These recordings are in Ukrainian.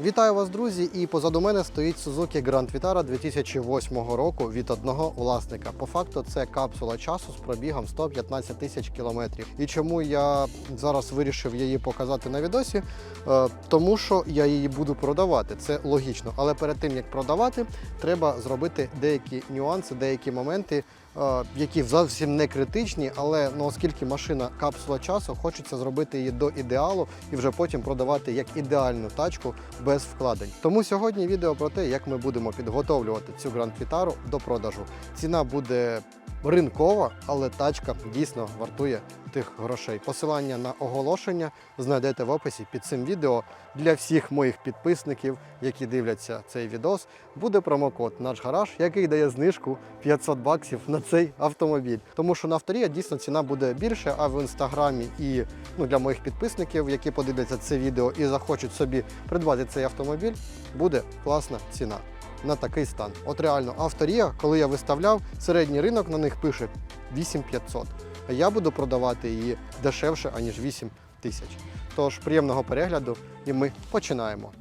Вітаю вас, друзі! І позаду мене стоїть Suzuki Grand Vitara 2008 року від одного власника. По факту це капсула часу з пробігом 115 тисяч кілометрів. І чому я зараз вирішив її показати на відосі? Е, Тому що я її буду продавати. Це логічно. Але перед тим як продавати, треба зробити деякі нюанси, деякі моменти. Е, Які зовсім не критичні, але ну, оскільки машина капсула часу, хочеться зробити її до ідеалу і вже потім продавати як ідеальну тачку без вкладень. Тому сьогодні відео про те, як ми будемо підготовлювати цю гранд-пітару до продажу. Ціна буде ринкова, але тачка дійсно вартує тих грошей. Посилання на оголошення знайдете в описі під цим відео. Для всіх моїх підписників, які дивляться цей відос, буде промокод наш гараж, який дає знижку 500 баксів на цей автомобіль. Тому що на авторія дійсно ціна буде більше, а в інстаграмі і ну, для моїх підписників, які подивляться це відео і захочуть собі придбати цей автомобіль, буде класна ціна на такий стан. От реально, авторія, коли я виставляв, середній ринок на них пише 8500. А я буду продавати її дешевше, аніж 8 тисяч. Тож приємного перегляду і ми починаємо.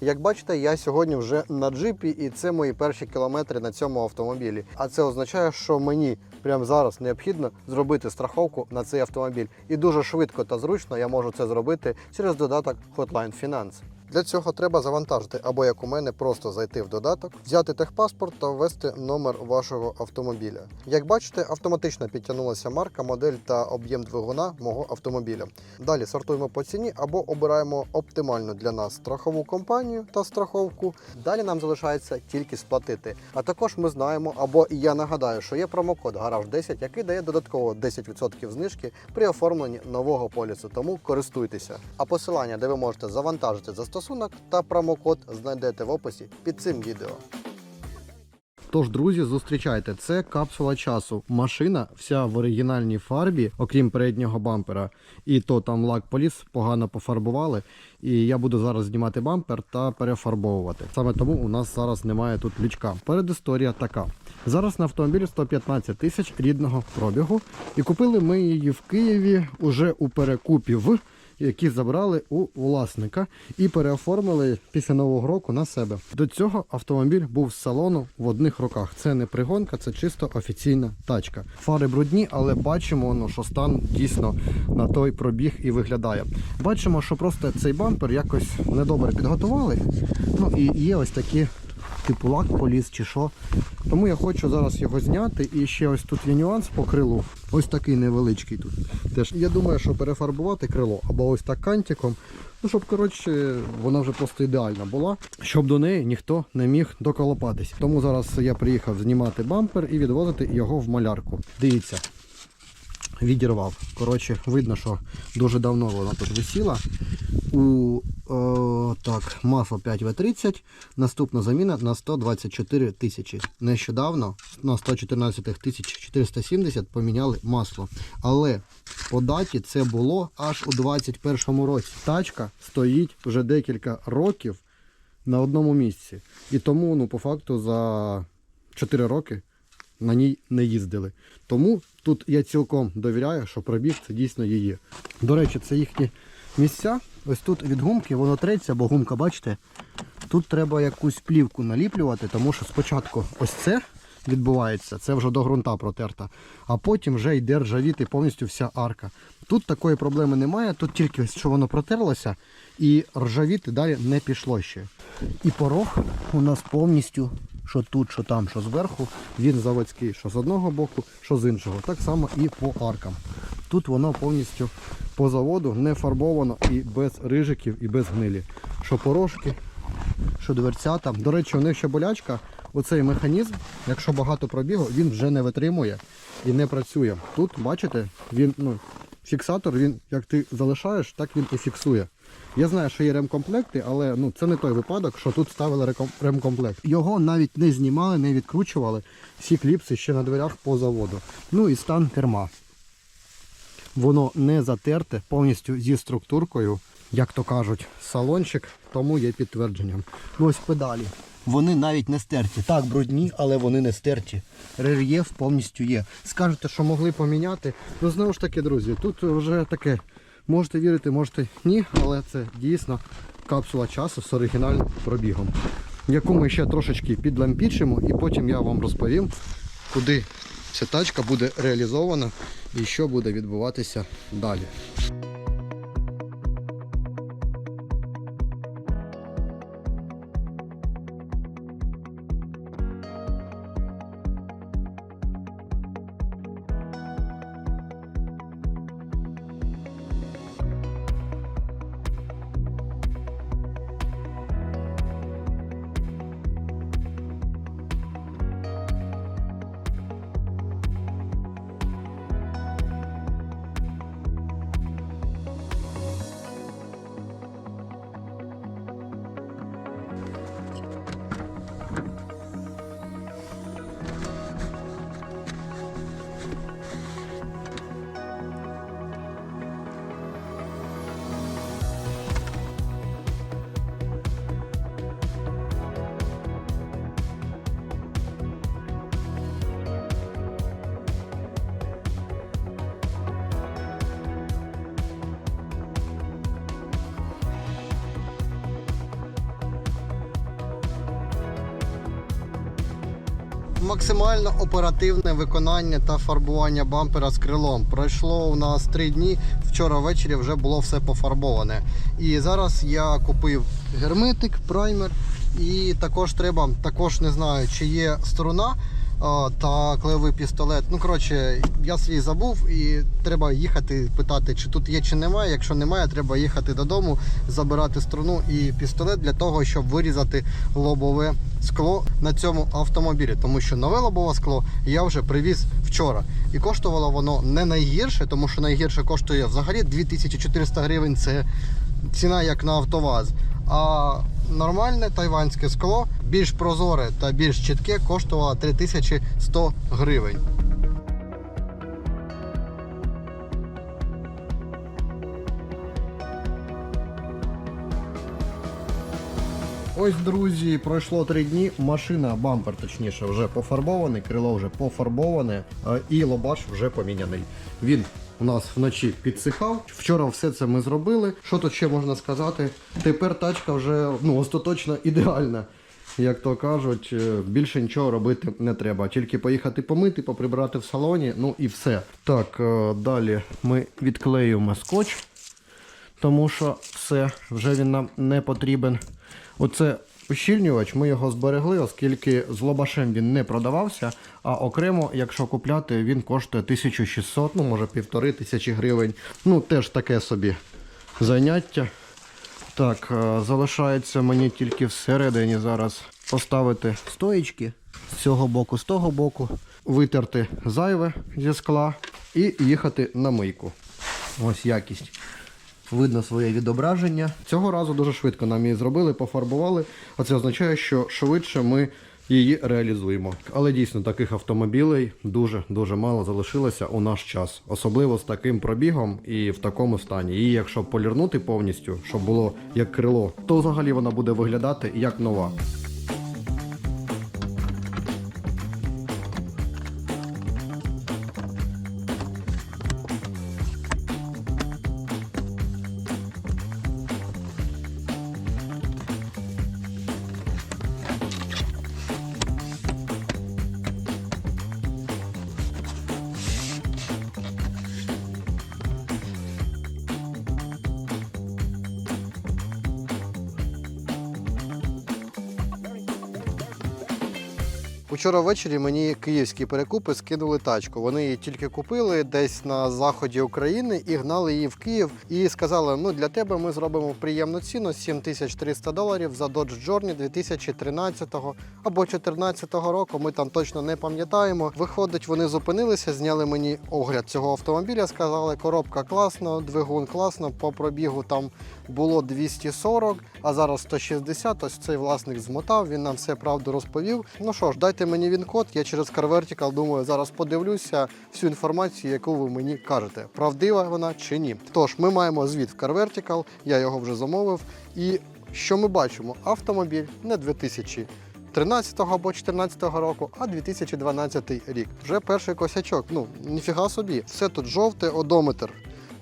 Як бачите, я сьогодні вже на джипі, і це мої перші кілометри на цьому автомобілі. А це означає, що мені прямо зараз необхідно зробити страховку на цей автомобіль. І дуже швидко та зручно я можу це зробити через додаток Hotline Finance. Для цього треба завантажити або як у мене просто зайти в додаток, взяти техпаспорт та ввести номер вашого автомобіля. Як бачите, автоматично підтягнулася марка, модель та об'єм двигуна мого автомобіля. Далі сортуємо по ціні або обираємо оптимальну для нас страхову компанію та страховку. Далі нам залишається тільки сплатити. А також ми знаємо, або я нагадаю, що є промокод гараж 10, який дає додатково 10% знижки при оформленні нового полісу. Тому користуйтеся. А посилання, де ви можете завантажити застосунок та промокод, знайдете в описі під цим відео. Тож, друзі, зустрічайте, це капсула часу. Машина вся в оригінальній фарбі, окрім переднього бампера. І то там лак поліс, погано пофарбували. І я буду зараз знімати бампер та перефарбовувати. Саме тому у нас зараз немає тут лючка. Передісторія така. Зараз на автомобілі 115 тисяч рідного пробігу. І купили ми її в Києві уже у перекупі в які забрали у власника і переоформили після нового року на себе. До цього автомобіль був з салону в одних руках. Це не пригонка, це чисто офіційна тачка. Фари брудні, але бачимо, ну, що стан дійсно на той пробіг і виглядає. Бачимо, що просто цей бампер якось недобре підготували. Ну і є ось такі. Типу лак поліз чи що. Тому я хочу зараз його зняти. І ще ось тут є нюанс по крилу. Ось такий невеличкий тут. Теж я думаю, що перефарбувати крило або ось так кантиком. Ну, щоб, коротше, вона вже просто ідеальна була, щоб до неї ніхто не міг доколопатись. Тому зараз я приїхав знімати бампер і відвозити його в малярку. Дивіться, відірвав. Коротше, видно, що дуже давно вона тут висіла. У о, так, масло 5В30, наступна заміна на 124 тисячі. Нещодавно на 114 тисяч 470 поміняли масло. Але по даті це було аж у 2021 році. Тачка стоїть вже декілька років на одному місці. І тому, ну, по факту, за 4 роки на ній не їздили. Тому тут я цілком довіряю, що пробіг це дійсно її. До речі, це їхні місця. Ось тут від гумки воно треться, бо гумка, бачите, тут треба якусь плівку наліплювати, тому що спочатку ось це відбувається, це вже до ґрунта протерта, а потім вже йде ржавіти повністю вся арка. Тут такої проблеми немає, тут тільки що воно протерлося і ржавіти далі не пішло ще. І порог у нас повністю, що тут, що там, що зверху, він заводський, що з одного боку, що з іншого. Так само і по аркам. Тут воно повністю по заводу не фарбовано і без рижиків, і без гнилі. Що порожки, що дверцята. До речі, у них ще болячка. Оцей механізм, якщо багато пробігу, він вже не витримує і не працює. Тут, бачите, він, ну, фіксатор, він як ти залишаєш, так він і фіксує. Я знаю, що є ремкомплекти, але ну, це не той випадок, що тут ставили ремкомплект. Його навіть не знімали, не відкручували. Всі кліпси ще на дверях по заводу. Ну і стан керма. Воно не затерте повністю зі структуркою, як то кажуть, салончик, тому є підтвердженням. Ну ось педалі. Вони навіть не стерті. Так, брудні, але вони не стерті. Рельєф повністю є. Скажете, що могли поміняти. Ну знову ж таки, друзі, тут вже таке. Можете вірити, можете ні, але це дійсно капсула часу з оригінальним пробігом, яку ми ще трошечки підлампічимо, і потім я вам розповім, куди ця тачка буде реалізована і що буде відбуватися далі. Максимально оперативне виконання та фарбування бампера з крилом. Пройшло у нас три дні. Вчора ввечері вже було все пофарбоване. І зараз я купив герметик, праймер. І також треба, також не знаю, чи є струна та клеєвий пістолет. Ну, коротше, я свій забув і треба їхати питати, чи тут є, чи немає. Якщо немає, треба їхати додому, забирати струну і пістолет для того, щоб вирізати лобове скло на цьому автомобілі. Тому що нове лобове скло я вже привіз вчора. І коштувало воно не найгірше, тому що найгірше коштує взагалі 2400 гривень. Це ціна як на автоваз. А нормальне тайванське скло, більш прозоре та більш чітке, коштувало 3100 гривень. Ось, друзі, пройшло три дні. Машина, бампер, точніше, вже пофарбований, крило вже пофарбоване, е, і лобаш вже поміняний. Він у нас вночі підсихав. Вчора все це ми зробили. Що тут ще можна сказати? Тепер тачка вже ну, остаточно ідеальна. Як то кажуть, е, більше нічого робити не треба. Тільки поїхати помити, поприбрати в салоні, ну і все. Так, е, далі ми відклеюємо скотч тому що все, вже він нам не потрібен. Оце ущільнювач, ми його зберегли, оскільки з лобашем він не продавався, а окремо, якщо купляти, він коштує 1600, ну може півтори тисячі гривень. Ну, теж таке собі заняття. Так, е, залишається мені тільки всередині зараз поставити стоїчки з цього боку, з того боку, витерти зайве зі скла і їхати на мийку. Ось якість. Видно своє відображення. Цього разу дуже швидко нам її зробили, пофарбували. А це означає, що швидше ми її реалізуємо. Але дійсно таких автомобілей дуже дуже мало залишилося у наш час, особливо з таким пробігом і в такому стані. І якщо полірнути повністю, щоб було як крило, то взагалі вона буде виглядати як нова. Учора ввечері мені київські перекупи скинули тачку. Вони її тільки купили десь на заході України і гнали її в Київ. І сказали: ну для тебе ми зробимо приємну ціну 7300 доларів за Dodge Journey 2013 або 2014 року. Ми там точно не пам'ятаємо. Виходить, вони зупинилися, зняли мені огляд цього автомобіля. Сказали, коробка класно, двигун класно. По пробігу там було 240, а зараз 160. Ось цей власник змотав. Він нам все правду розповів. Ну що ж, дайте мені він код. Я через Car Vertical, думаю, зараз подивлюся всю інформацію, яку ви мені кажете. Правдива вона чи ні. Тож ми маємо звіт в Car Vertical, я його вже замовив. І що ми бачимо? Автомобіль не 2000 13 або 14 року, а 2012 рік. Вже перший косячок. Ну, ніфіга собі. Все тут жовте, одометр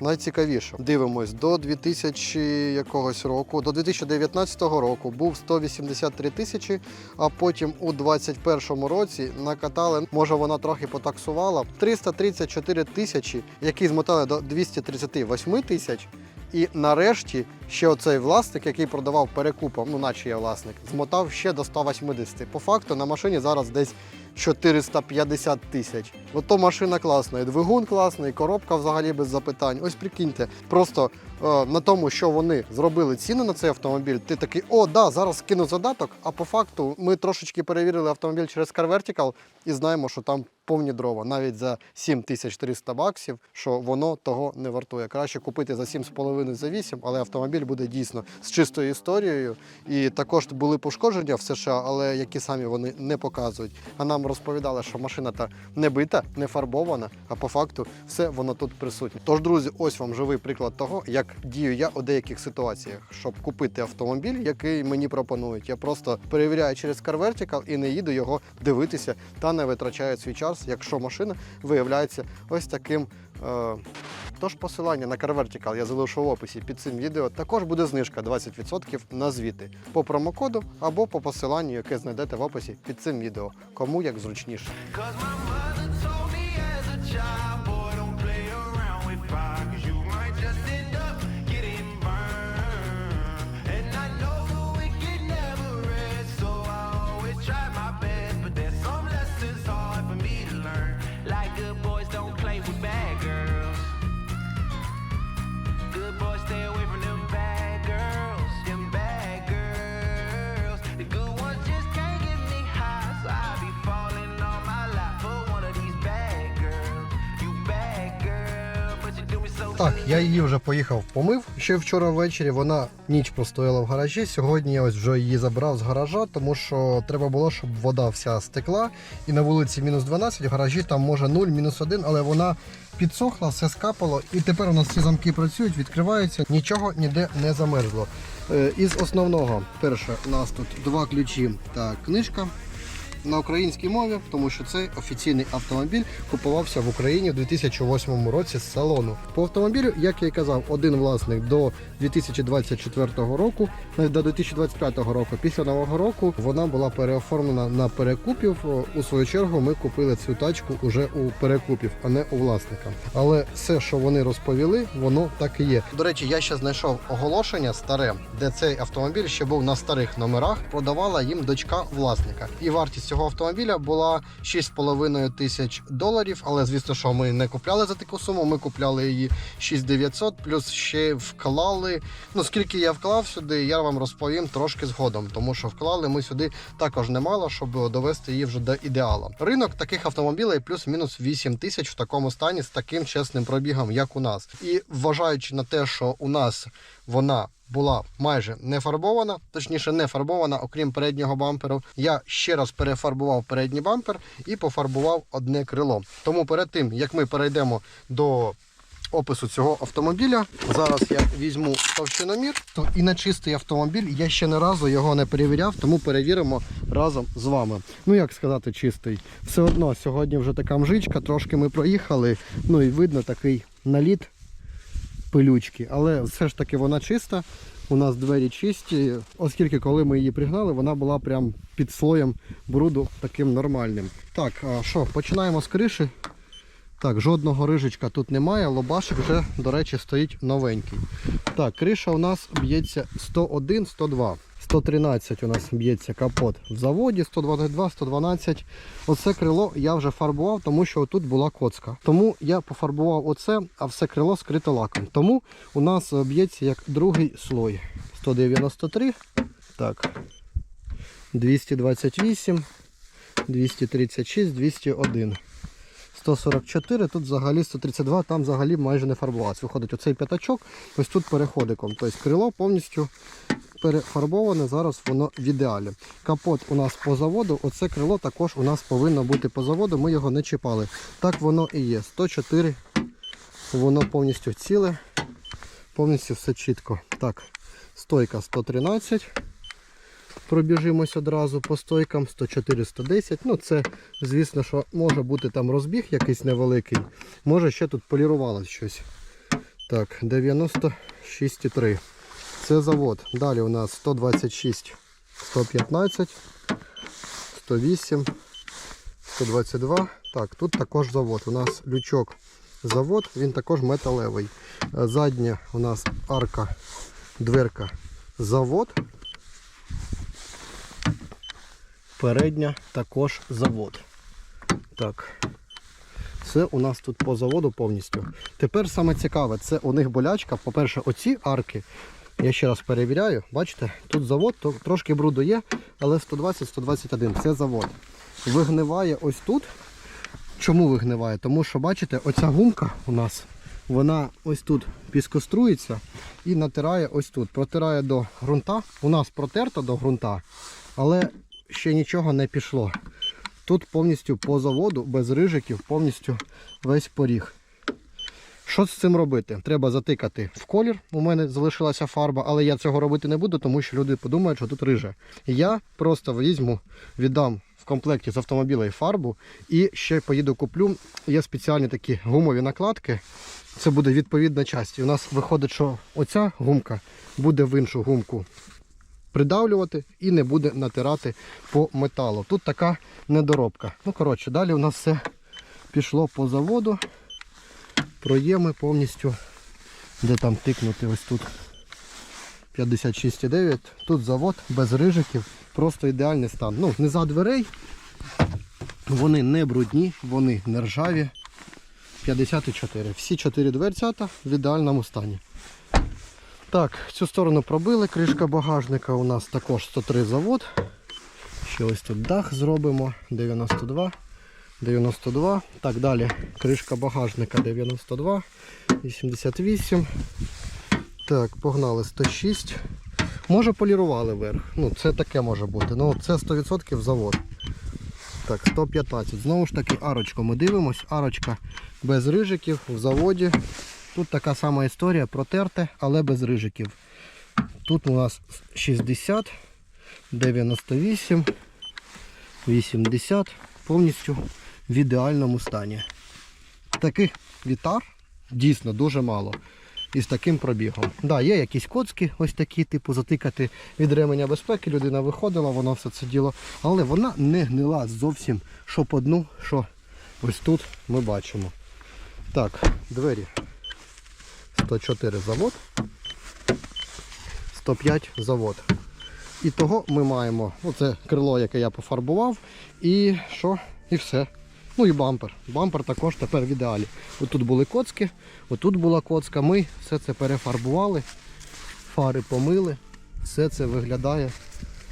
найцікавіше. Дивимось до 2000 якогось року, до 2019 року був 183 тисячі, а потім у 2021 році накатали, може вона трохи потаксувала, 334 тисячі, які змотали до 238 тисяч. І нарешті ще оцей власник, який продавав перекупом, ну наче я власник, змотав ще до 180. По факту на машині зараз десь 450 тисяч. Ото машина класна, і двигун класний, і коробка взагалі без запитань. Ось прикиньте, просто е, на тому, що вони зробили ціну на цей автомобіль, ти такий, о, да, зараз кину задаток. А по факту ми трошечки перевірили автомобіль через Car Vertical і знаємо, що там повні дрова, навіть за 7300 баксів, що воно того не вартує. Краще купити за 7,5 за 8, але автомобіль буде дійсно з чистою історією. І також були пошкодження в США, але які самі вони не показують. А нам розповідали, що машина та не бита, не фарбована, а по факту все воно тут присутнє. Тож, друзі, ось вам живий приклад того, як дію я у деяких ситуаціях, щоб купити автомобіль, який мені пропонують. Я просто перевіряю через Car Vertical і не їду його дивитися та не витрачаю свій час, якщо машина виявляється ось таким. Е- Тож посилання на CarVertical я залишу в описі під цим відео. Також буде знижка 20% на звіти по промокоду або по посиланню, яке знайдете в описі під цим відео. Кому як зручніше. Так, я її вже поїхав помив ще вчора ввечері. Вона ніч простояла в гаражі. Сьогодні я ось вже її забрав з гаража, тому що треба було, щоб вода вся стекла. І на вулиці мінус 12, в гаражі там може 0, мінус 1, але вона підсохла, все скапало. І тепер у нас ці замки працюють, відкриваються, нічого ніде не замерзло. Е, Із основного, перше, у нас тут два ключі та книжка на українській мові, тому що цей офіційний автомобіль купувався в Україні в 2008 році з салону. По автомобілю, як я і казав, один власник до 2024 року, навіть до 2025 року. Після нового року вона була переоформлена на перекупів. У свою чергу ми купили цю тачку уже у перекупів, а не у власника. Але все, що вони розповіли, воно так і є. До речі, я ще знайшов оголошення старе, де цей автомобіль ще був на старих номерах. Продавала їм дочка власника. І вартість цього автомобіля була 6,5 тисяч доларів. Але звісно, що ми не купляли за таку суму. Ми купляли її 6900, плюс ще вклали. Ну скільки я вклав сюди, я вам розповім трошки згодом, тому що вклали ми сюди також немало, щоб довести її вже до ідеала. Ринок таких автомобілей плюс-мінус 8 тисяч в такому стані з таким чесним пробігом, як у нас. І вважаючи на те, що у нас вона була майже не фарбована, точніше не фарбована, окрім переднього бамперу. Я ще раз перефарбував передній бампер і пофарбував одне крило. Тому перед тим як ми перейдемо до опису цього автомобіля, зараз я візьму товщиномір, то і на чистий автомобіль я ще не разу його не перевіряв, тому перевіримо разом з вами. Ну як сказати, чистий. Все одно сьогодні вже така мжичка, трошки ми проїхали. Ну і видно такий наліт пилючки, але все ж таки вона чиста. У нас двері чисті, оскільки коли ми її пригнали, вона була прям під слоєм бруду таким нормальним. Так, що, починаємо з криші. Так, жодного рижечка тут немає, лобашик вже, до речі, стоїть новенький. Так, криша у нас б'ється 101, 102. 113 у нас б'ється капот в заводі, 122, 112. Оце крило я вже фарбував, тому що тут була коцка. Тому я пофарбував оце, а все крило скрито лаком. Тому у нас б'ється як другий слой. 193. Так. 228, 236, 201. 144, тут взагалі 132, там взагалі майже не фарбувалось. Виходить оцей п'ятачок, ось тут переходиком. Тобто крило повністю перефарбоване, зараз воно в ідеалі. Капот у нас по заводу, оце крило також у нас повинно бути по заводу, ми його не чіпали. Так воно і є. 104, воно повністю ціле, повністю все чітко. Так, стойка 113. Пробіжимось одразу по стойкам 104, 110. Ну, це, звісно, що може бути там розбіг якийсь невеликий. Може ще тут полірувалось щось. Так, 96,3. Це завод. Далі у нас 126, 115, 108, 122. Так, тут також завод. У нас лючок завод, він також металевий. Задня у нас арка, дверка завод. Передня також завод. Так. Це у нас тут по заводу повністю. Тепер саме цікаве, це у них болячка. По-перше, оці арки. Я ще раз перевіряю. Бачите, тут завод, то трошки бруду є, але 120-121 це завод. Вигниває ось тут. Чому вигниває? Тому що, бачите, оця гумка у нас, вона ось тут піскострується і натирає ось тут. Протирає до ґрунта. У нас протерто до ґрунта, але ще нічого не пішло. Тут повністю по заводу, без рижиків, повністю весь поріг. Що з цим робити? Треба затикати в колір. У мене залишилася фарба, але я цього робити не буду, тому що люди подумають, що тут риже. Я просто візьму, віддам в комплекті з автомобіля і фарбу і ще поїду куплю. Є спеціальні такі гумові накладки. Це буде відповідна часть. І у нас виходить, що оця гумка буде в іншу гумку придавлювати і не буде натирати по металу. Тут така недоробка. Ну, коротше, далі у нас все пішло по заводу. Проєми повністю, де там тикнути ось тут 56,9. Тут завод без рижиків, просто ідеальний стан. Ну, не за дверей. Вони не брудні, вони не ржаві. 54. Всі 4 дверцята в ідеальному стані. Так, цю сторону пробили, кришка багажника у нас також 103 завод. Ще ось тут дах зробимо, 92, 92. Так, далі кришка багажника 92, 88. Так, погнали 106. Може полірували верх. Ну, це таке може бути. Ну, це 100% завод. Так, 115. Знову ж таки, арочку ми дивимось. Арочка без рижиків в заводі. Тут така сама історія, протерте, але без рижиків. Тут у нас 60, 98, 80, повністю в ідеальному стані. Таких вітар дійсно дуже мало. І з таким пробігом. Да, є якісь коцки, ось такі, типу, затикати від ременя безпеки. Людина виходила, воно все це діло. Але вона не гнила зовсім, що по дну, що ось тут ми бачимо. Так, двері. 104 завод, 105 завод. І того ми маємо оце крило, яке я пофарбував, і що? І все. Ну і бампер. Бампер також тепер в ідеалі. Отут були коцки, отут була коцка. Ми все це перефарбували, фари помили, все це виглядає.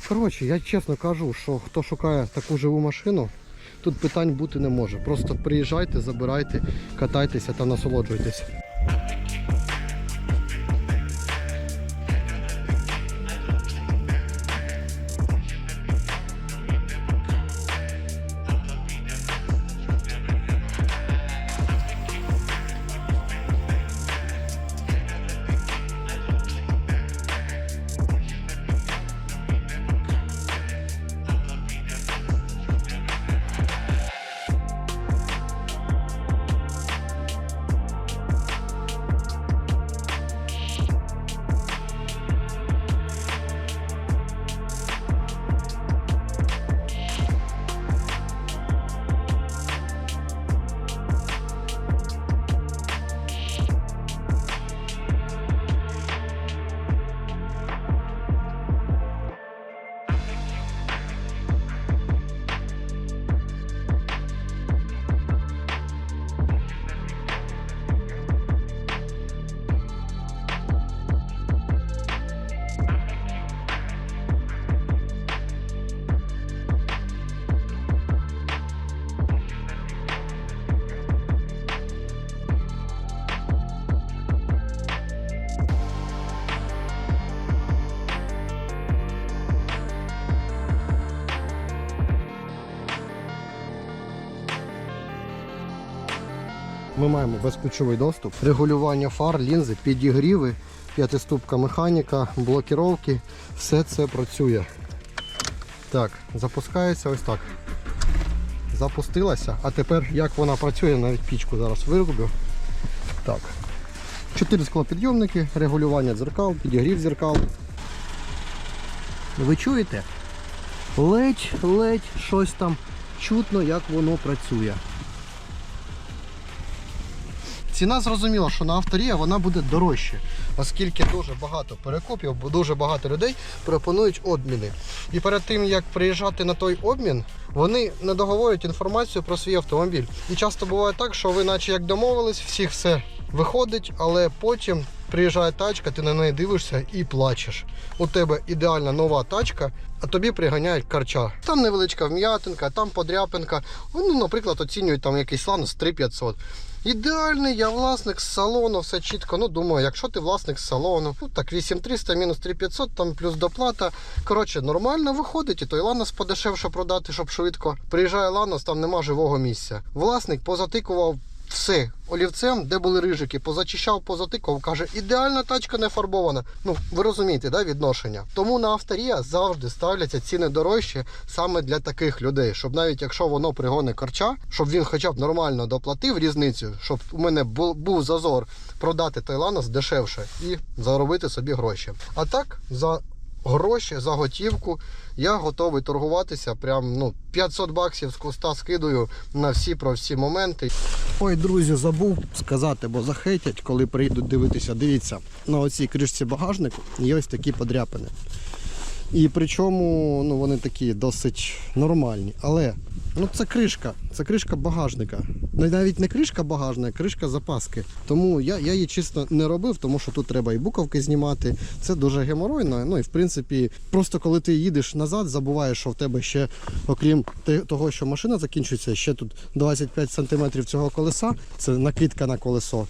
Коротше, я чесно кажу, що хто шукає таку живу машину, тут питань бути не може. Просто приїжджайте, забирайте, катайтеся та насолоджуйтесь. Ми маємо безключовий доступ, регулювання фар, лінзи, підігріви, п'ятиступка механіка, блокіровки. Все це працює. Так, запускається ось так. Запустилася, а тепер як вона працює, навіть пічку зараз вироблю. Так. Чотири склопідйомники, регулювання дзеркал, підігрів дзеркал. Ви чуєте? Ледь-ледь щось там чутно, як воно працює. Ціна зрозуміла, що на авторія вона буде дорожче, оскільки дуже багато перекупів, дуже багато людей пропонують обміни. І перед тим як приїжджати на той обмін, вони не договорюють інформацію про свій автомобіль. І часто буває так, що ви, наче як домовились, всіх все виходить, але потім приїжджає тачка, ти на неї дивишся і плачеш. У тебе ідеальна нова тачка, а тобі приганяють карча. Там невеличка вм'ятинка, там подряпинка. Ну, наприклад, оцінюють там якийсь ланус 3500. Ідеальний, я власник з салону, все чітко. Ну, думаю, якщо ти власник з салону, ну так 8300 мінус 3500, там плюс доплата. Коротше, нормально виходить, і той Ланос подешевше продати, щоб швидко. Приїжджає Ланос, там нема живого місця. Власник позатикував все олівцем, де були рижики, позачищав, позатикував, каже, ідеальна тачка не фарбована. Ну, ви розумієте, да, відношення. Тому на авторія завжди ставляться ціни дорожчі саме для таких людей, щоб навіть якщо воно пригоне корча, щоб він хоча б нормально доплатив різницю, щоб у мене бу- був зазор продати той Ланос дешевше і заробити собі гроші. А так, за гроші, за готівку, я готовий торгуватися. Прям ну 500 баксів з куста скидую на всі про всі моменти. Ой, друзі, забув сказати, бо захейтять, коли прийдуть дивитися. Дивіться, на оцій кришці багажнику є ось такі подряпини. І причому ну, вони такі досить нормальні. Але ну, це кришка, це кришка багажника. Ну, навіть не кришка багажника, а кришка запаски. Тому я, я її чисто не робив, тому що тут треба і буковки знімати. Це дуже геморойно. Ну і в принципі, просто коли ти їдеш назад, забуваєш, що в тебе ще, окрім того, що машина закінчується, ще тут 25 см цього колеса, це накидка на колесо.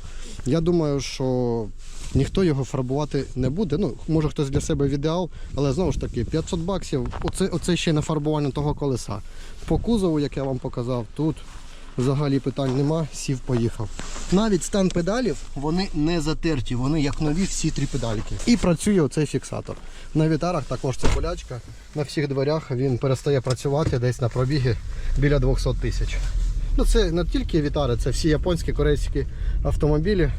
Я думаю, що ніхто його фарбувати не буде. Ну, може хтось для себе в ідеал, але знову ж таки 500 баксів. Оце, оце ще не фарбування того колеса. По кузову, як я вам показав, тут взагалі питань нема, сів, поїхав. Навіть стан педалів вони не затерті, вони як нові всі три педальки. І працює оцей фіксатор. На вітарах також це болячка. На всіх дверях він перестає працювати десь на пробіги біля 200 тисяч. Ну це не тільки вітари, це всі японські, корейські автомобілі.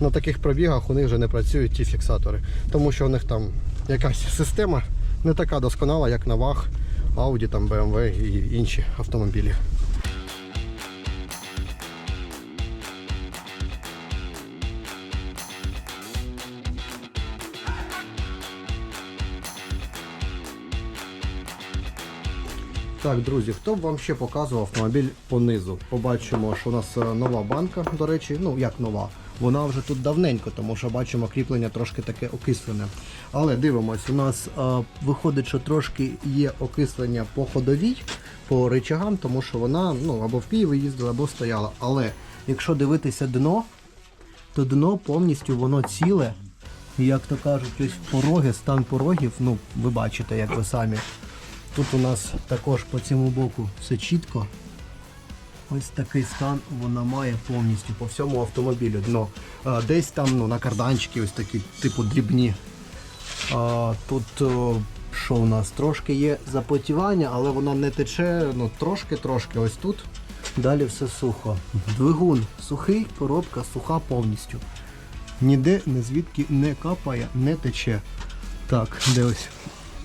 На таких пробігах у них вже не працюють ті фіксатори, тому що у них там якась система не така досконала, як на ваг, там, BMW і інші автомобілі. Так, друзі, хто б вам ще показував автомобіль понизу? Побачимо, що у нас е, нова банка, до речі, ну як нова. Вона вже тут давненько, тому що бачимо кріплення трошки таке окислене. Але дивимось, у нас е, виходить, що трошки є окислення по ходовій, по речагам, тому що вона ну, або в Києві їздила, або стояла. Але якщо дивитися дно, то дно повністю воно ціле. Як то кажуть, ось пороги, стан порогів, ну ви бачите, як ви самі. Тут у нас також по цьому боку все чітко. Ось такий стан вона має повністю по всьому автомобілю. Дно. Десь там ну, на карданчики ось такі, типу дрібні. А, тут що у нас? Трошки є запотівання, але воно не тече, ну трошки-трошки ось тут. Далі все сухо. Двигун сухий, коробка суха повністю. Ніде не звідки не капає, не тече. Так, де ось.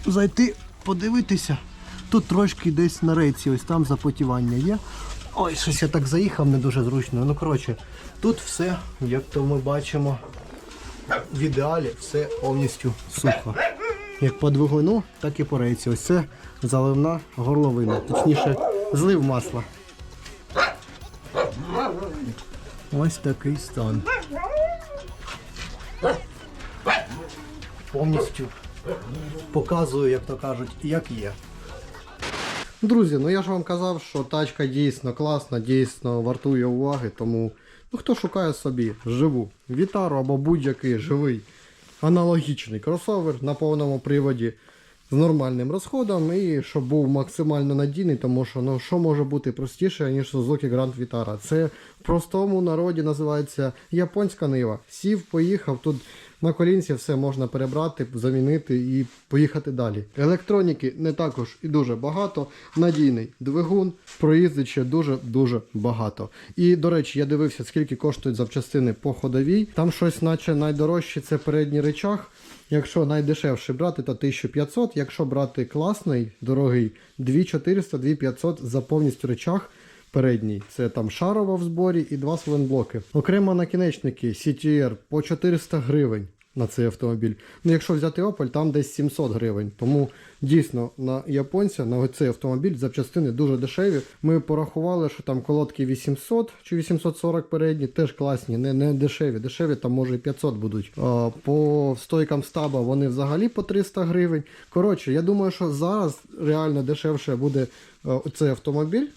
Зайти, подивитися. Тут трошки десь на рейці, ось там запотівання є. Ой, щось я так заїхав, не дуже зручно. Ну, коротше, тут все, як то ми бачимо, в ідеалі все повністю сухо. Як по двигуну, так і по рейці. Ось це заливна горловина. Точніше, злив масла. Ось такий стан. Повністю показую, як то кажуть, як є. Друзі, ну я ж вам казав, що тачка дійсно класна, дійсно вартує уваги, тому ну, хто шукає собі живу вітару або будь-який живий аналогічний кросовер на повному приводі з нормальним розходом і щоб був максимально надійний, тому що ну що може бути простіше, ніж Suzuki Grand Vitara. Це в простому народі називається японська нива. Сів, поїхав, тут На колінці все можна перебрати, замінити і поїхати далі. Електроніки не також і дуже багато. Надійний двигун, проїздить ще дуже-дуже багато. І, до речі, я дивився, скільки коштують запчастини по ходовій. Там щось, наче найдорожче, це передній речах. Якщо найдешевше брати, то 1500. Якщо брати класний, дорогий, 2400, 2500 за повністю речах. Передній це там шарова в зборі і два сленблоки. Окремо накінечники CTR по 400 гривень на цей автомобіль. Ну, якщо взяти Opel, там десь 700 гривень. Тому дійсно на японця на цей автомобіль запчастини дуже дешеві. Ми порахували, що там колодки 800 чи 840 передні, теж класні, не, не дешеві. Дешеві там може і 500 будуть. А, по стойкам стаба вони взагалі по 300 гривень. Коротше, я думаю, що зараз реально дешевше буде е, цей автомобіль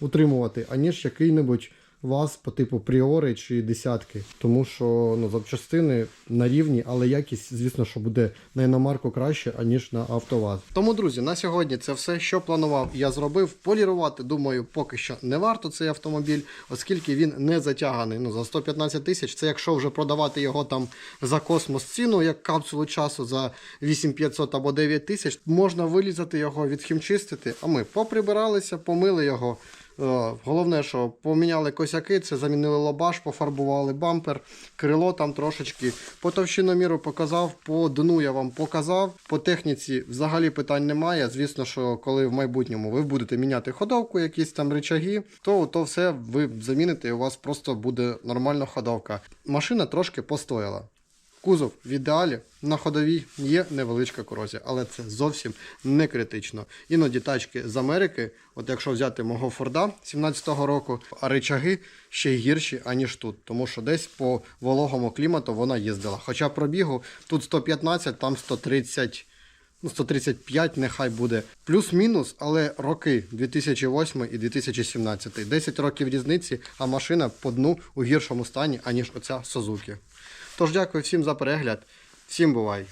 утримувати, аніж який-небудь ВАЗ по типу Пріори чи десятки. Тому що ну, запчастини на рівні, але якість, звісно, що буде на іномарку краще, аніж на АвтоВАЗ. Тому, друзі, на сьогодні це все, що планував, я зробив. Полірувати, думаю, поки що не варто цей автомобіль, оскільки він не затяганий. Ну, за 115 тисяч. Це якщо вже продавати його там за космос ціну, як капсулу часу за 8500 або 9 тисяч, можна вилізати його, відхімчистити. А ми поприбиралися, помили його. Е, Головне, що поміняли косяки, це замінили лобаш, пофарбували бампер, крило там трошечки. По товщиноміру показав, по дну я вам показав. По техніці взагалі питань немає. Звісно, що коли в майбутньому ви будете міняти ходовку, якісь там рычаги, то, то все ви заміните і у вас просто буде нормальна ходовка. Машина трошки постояла. Кузов в ідеалі на ходовій є невеличка корозія, але це зовсім не критично. Іноді тачки з Америки, от якщо взяти мого Форда 17-го року, а речаги ще гірші, аніж тут. Тому що десь по вологому клімату вона їздила. Хоча пробігу тут 115, там 130. Ну, 135 нехай буде. Плюс-мінус, але роки 2008 і 2017. 10 років різниці, а машина по дну у гіршому стані, аніж оця Сузуки. Тож дякую всім за перегляд. Всім бувай!